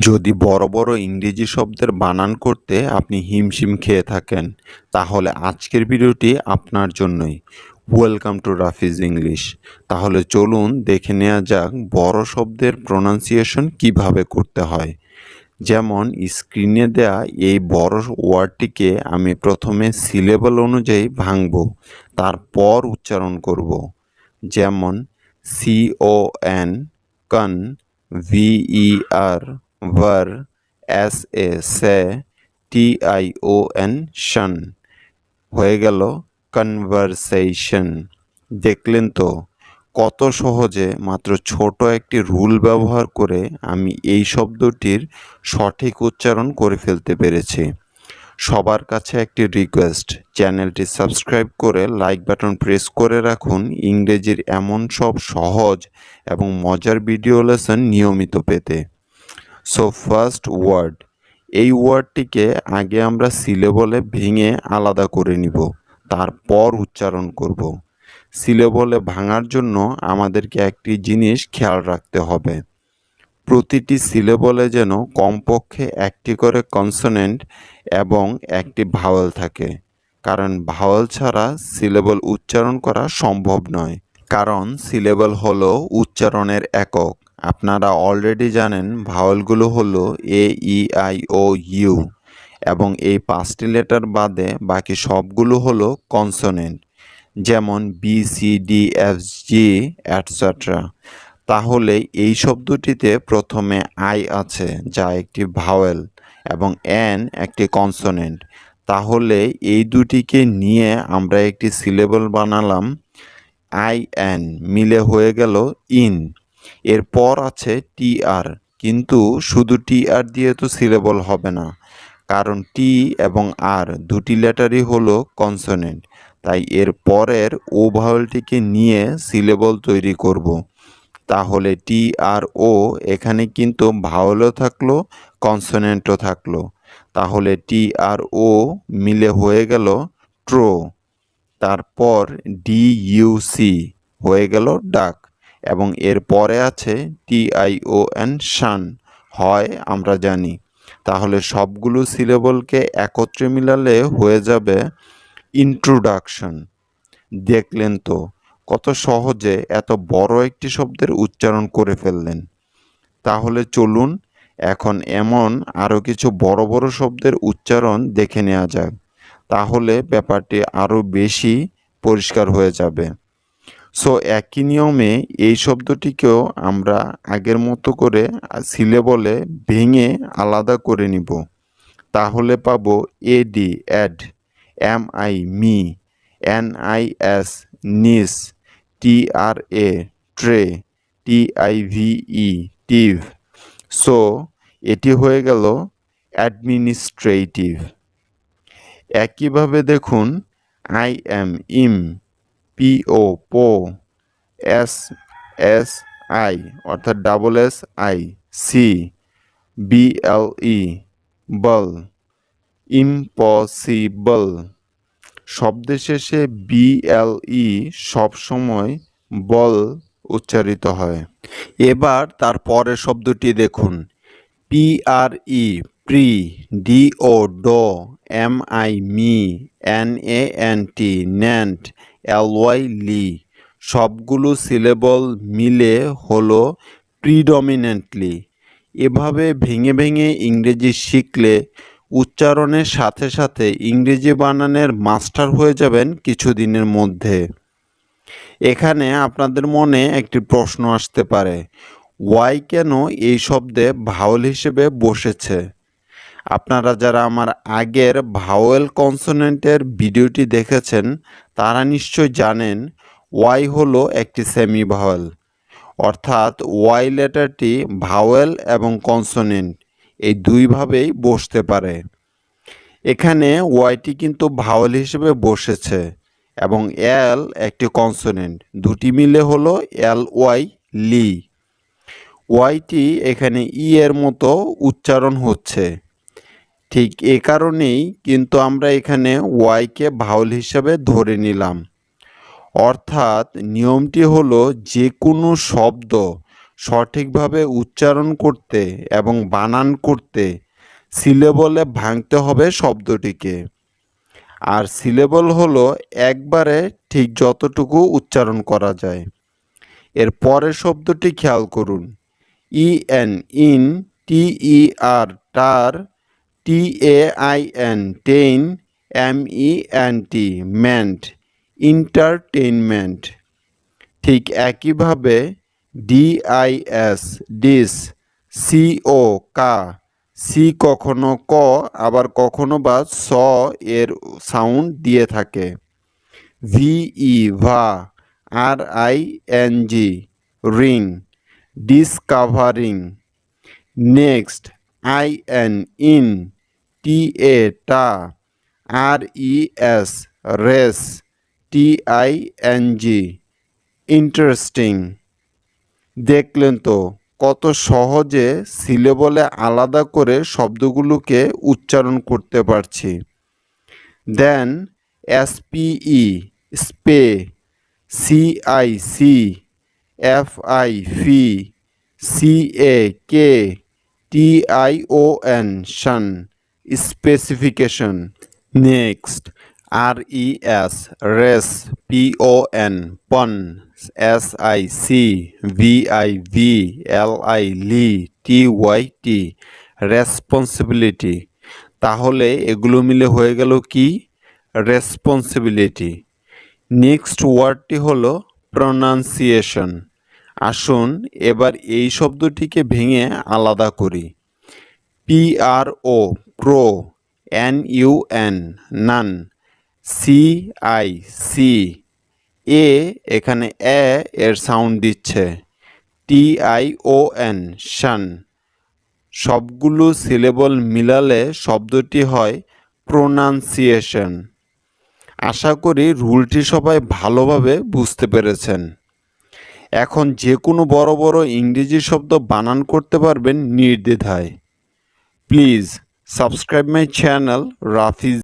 যদি বড় বড় ইংরেজি শব্দের বানান করতে আপনি হিমশিম খেয়ে থাকেন, তাহলে আজকের ভিডিওটি আপনার জন্যই। Welcome to Rafiz English. তাহলে চলুন দেখে নেওয়া যাক বড় শব্দের প্রোনাউন্সিয়েশন কীভাবে করতে হয়। যেমন স্ক্রিনে দেয়া এই বড় ওয়ার্ডটিকে আমি প্রথমে সিলেবল অনুযায়ী ভাঙব, তারপর উচ্চারণ করব। যেমন CO N con V E ver S A sa T I O N shun হয়ে গেল কনভারসেশন দেখলেন তো, কত সহজে মাত্র ছোট একটি রুল ব্যবহার করে আমি এই শব্দটির সঠিক উচ্চারণ করে ফেলতে পেরেছি। সবার কাছে একটি রিকোয়েস্ট চ্যানেলটি সাবস্ক্রাইব করে লাইক বাটন প্রেস করে রাখুন। ইংরেজির এমন সব সহজ এবং মজার ভিডিও লেসন নিয়মিত পেতে। সো ফার্স্ট ওয়ার্ড এই ওয়ার্ডটিকে আগে আমরা সিলেবলে ভেঙে আলাদা করে নিব। তারপর উচ্চারণ করব। সিলেবলে ভাঙার জন্য আমাদেরকে একটি জিনিস খেয়াল রাখতে হবে। প্রতিটি সিলেবলে যেন কমপক্ষে একটি করে কনসোনেন্ট এবং একটি ভাওয়েল থাকে। কারণ ভাওয়েল ছাড়া সিলেবল উচ্চারণ করা সম্ভব নয়। কারণ সিলেবল হলো উচ্চারণের একক। আপনারা অলরেডি জানেন ভাওয়েলগুলো হলো এ ই আই ও ইউ এবং এই পাঁচটি লেটার বাদে বাকি সবগুলো হলো কনসোনেন্ট যেমন B C D F G etcetera তাহলে এই শব্দটিতে প্রথমে আই আছে, যা একটি ভাওয়েল এবং এন একটি কনসোনেন্ট তাহলে এই দুটিকে নিয়ে আমরা একটি সিলেবল বানালাম আই এন মিলে হয়ে গেল ইন এরপর আছে টি আর, কিন্তু শুধু টি আর দিয়ে তো সিলেবল হবে না, কারণ টি এবং আর দুটি লেটারই হলো কনসোনেন্ট। তাই এর পরের ও ভাওয়েলটিকে নিয়ে সিলেবল তৈরি করব। তাহলে টি আর ও এখানে কিন্তু ভাওয়েলও থাকল, কনসোনেন্টও থাকল। তাহলে টি আর ও মিলে হয়ে গেল ট্রো, তারপর ডি ইউ সি, হয়ে গেল ডাক। এবং এর পরে আছে এন শান। হয়, আমরা জানি। তাহলে সবগুলো সিলেবলকে একত্রে মিলালে হয়ে যাবে ইন্ট্রোডাকশন। দেখলেন তো, কত সহজে এত বড় একটি শব্দের উচ্চারণ করে ফেললেন। তাহলে চলুন, এখন এমন আরও কিছু বড় বড় শব্দের উচ্চারণ দেখে নেওয়া যাক। তাহলে ব্যাপারটি আরও বেশি পরিষ্কার হয়ে যাবে। সো একই নিয়মে এই শব্দটিকেও আমরা আগের মতো করে সিলেবলে ভেঙে আলাদা করে নিব। তাহলে পাবো A D ad M I mi N I S nis T R A tra T I V E tive so এটি হয়ে গেল অ্যাডমিনিস্ট্রেটিভ একইভাবে দেখুন I M im P O po S S I অর্থাৎ double S I si B L E ble impossible শব্দের শেষে B L ই সবসময় বল উচ্চারিত হয়। এবার তার পরের শব্দটি দেখুন। P R E pre D O do M I mi N A N T nant Y ly. সবগুলো সিলেবল মিলে হলো প্রিডমিনেন্টলি এভাবে ভেঙে ভেঙে ইংরেজি শিখলে উচ্চারণের সাথে সাথে ইংরেজি বানানের মাস্টার হয়ে যাবেন কিছুদিনের মধ্যে। এখানে আপনাদের মনে একটি প্রশ্ন আসতে পারে, ওয়াই কেন এই শব্দে ভাওয়েল হিসেবে বসেছে? আপনারা যারা আমার আগের ভাওয়েল কনসোনেন্টের ভিডিওটি দেখেছেন, তারা নিশ্চয় জানেন ওয়াই হলো একটি সেমি ভাওয়েল অর্থাৎ ওয়াই লেটারটি ভাওয়েল এবং কনসোনেন্ট, এই দুইভাবেই বসতে পারে। এখানে ওয়াইটি কিন্তু ভাওয়েল হিসেবে বসেছে এবং এল একটি কনসোনেন্ট, দুটি মিলে হলো এল ওয়াই লি। ওয়াইটি এখানে ই এর মতো উচ্চারণ হচ্ছে। ঠিক এ কারণেই কিন্তু আমরা এখানে ওয়াইকে ভাউল হিসাবে ধরে নিলাম। অর্থাৎ নিয়মটি হলো যে কোনো শব্দ সঠিকভাবে উচ্চারণ করতে এবং বানান করতে সিলেবলে ভাঙতে হবে শব্দটিকে। আর সিলেবল হলো একবারে ঠিক যতটুকু উচ্চারণ করা যায়। এর পরের শব্দটি খেয়াল করুন। E N in T E R ter T A I N tain M E N T ment entertainment ঠিক একইভাবে D I S dis C O co C কখনো ক, আবার কখনো বা স এর সাউন্ড দিয়ে থাকে। V E ver R I N G ring discovering next I N in T A ter R E S res T I N G interesting দেখলেন তো, কত সহজে সিলেবলে আলাদা করে শব্দগুলোকে উচ্চারণ করতে পারছি। Then S P E spe C I C F I fi C A K T I O N shun specification next R E S res P O N pon S I C V I V L I li T Y T responsibility তাহলে এগুলো মিলে হয়ে গেল কি? Responsibility next ওয়ার্ডটি হলো pronunciation আসুন, এবার এই শব্দটিকে ভেঙে আলাদা করি। P R O pro N U N nun C I C A এখানে এ এর সাউন্ড দিচ্ছে। T I O N shun. সবগুলো সিলেবল মিলালে শব্দটি হয় প্রোনাউন্সিয়েশন। আশা করি রুলটি সবাই ভালোভাবে বুঝতে পেরেছেন। এখন যে কোনো বড় বড় ইংরেজি শব্দ বানান করতে পারবেন নির্দ্বিধায়। Please subscribe my channel Rafiz